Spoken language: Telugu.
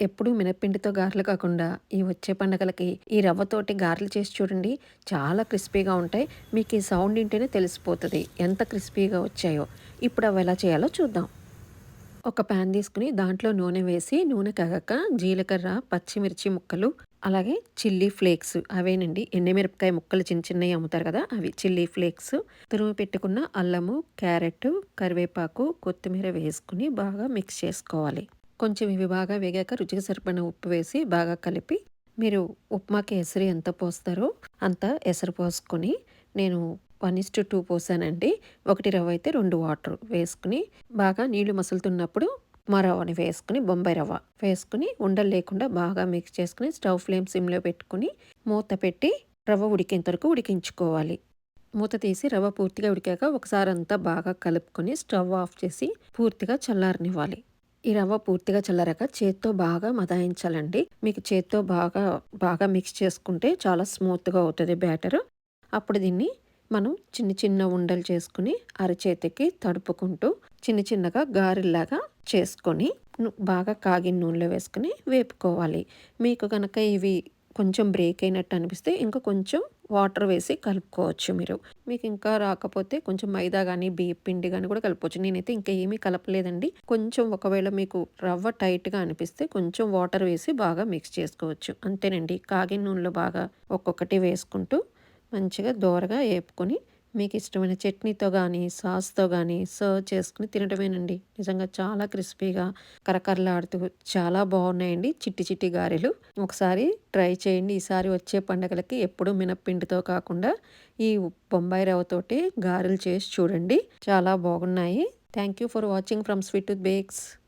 ఎప్పుడూ మినప్పిండితో గారెలు కాకుండా ఈ వచ్చే పండగలకి ఈ రవ్వతోటి గారెలు చేసి చూడండి. చాలా క్రిస్పీగా ఉంటాయి. మీకు ఈ సౌండ్ ఇంటేనే తెలిసిపోతుంది. ఎంత క్రిస్పీగా వచ్చాయో. ఇప్పుడు అవి ఎలా చేయాలో చూద్దాం. ఒక ప్యాన్ తీసుకుని దాంట్లో నూనె వేసి నూనె కగక జీలకర్ర పచ్చిమిర్చి ముక్కలు అలాగే చిల్లీ ఫ్లేక్స్ అవేనండి. ఎండమిరపకాయ ముక్కలు చిన్న చిన్నవి అమ్ముతారు కదా అవి చిల్లీ ఫ్లేక్స్. తురుము పెట్టుకున్న అల్లము క్యారెట్ కరివేపాకు కొత్తిమీర వేసుకుని బాగా మిక్స్ చేసుకోవాలి. కొంచెం ఇవి బాగా వేగాక రుచికి సరిపడిన ఉప్పు వేసి బాగా కలిపి మీరు ఉప్మాకి ఎసరు ఎంత పోస్తారో అంత ఎసరు పోసుకొని నేను వన్ ఇస్ టు టూ పోసానండి. ఒకటి రవ్వ అయితే రెండు వాటర్ వేసుకుని బాగా నీళ్ళు మసులుతున్నప్పుడు మా రవ్వని వేసుకుని బొంబాయి రవ్వ వేసుకుని ఉండలు లేకుండా బాగా మిక్స్ చేసుకుని స్టవ్ ఫ్లేమ్ సిమ్లో పెట్టుకుని మూత పెట్టి రవ్వ ఉడికేంత వరకు ఉడికించుకోవాలి. మూత తీసి రవ్వ పూర్తిగా ఉడికాక ఒకసారి అంతా బాగా కలుపుకొని స్టవ్ ఆఫ్ చేసి పూర్తిగా చల్లారనివ్వాలి. ఈ రవ్వ పూర్తిగా చల్లరక చేత్తో బాగా మదాయించాలండి. మీకు చేత్తో బాగా బాగా మిక్స్ చేసుకుంటే చాలా స్మూత్గా అవుతుంది బ్యాటర్ అప్పుడు దీన్ని మనం చిన్న చిన్న ఉండలు చేసుకుని అరచేతికి తడుపుకుంటూ చిన్న చిన్నగా గారెల్లాగా చేసుకొని బాగా కాగిన నూనెలో వేసుకుని వేపుకోవాలి. మీకు కనుక ఇవి కొంచెం బ్రేక్ అయినట్టు అనిపిస్తే ఇంకా కొంచెం వాటర్ వేసి కలుపుకోవచ్చు మీరు. మీకు ఇంకా రాకపోతే కొంచెం మైదా కానీ బియ్య పిండి కానీ కూడా కలుపుకోవచ్చు. నేనైతే ఇంకా ఏమీ కలపలేదండి. కొంచెం ఒకవేళ మీకు రవ్వ టైట్గా అనిపిస్తే కొంచెం వాటర్ వేసి బాగా మిక్స్ చేసుకోవచ్చు. అంతేనండి. కాగిన నూనెలో బాగా ఒక్కొక్కటి వేసుకుంటూ మంచిగా దోరగా వేపుకొని మీకు ఇష్టమైన చట్నీతో కానీ సాస్తో కానీ సర్వ్ చేసుకుని తినటమేనండి. నిజంగా చాలా క్రిస్పీగా కరకరలాడుతూ చాలా బాగున్నాయండి చిట్టి చిట్టి గారెలు. ఒకసారి ట్రై చేయండి. ఈసారి వచ్చే పండగలకి ఎప్పుడూ మినప్పిండితో కాకుండా ఈ బొంబాయి రవ్వతోటి గారెలు చేసి చూడండి. చాలా బాగున్నాయి. Thank you for watching from sweet with bakes.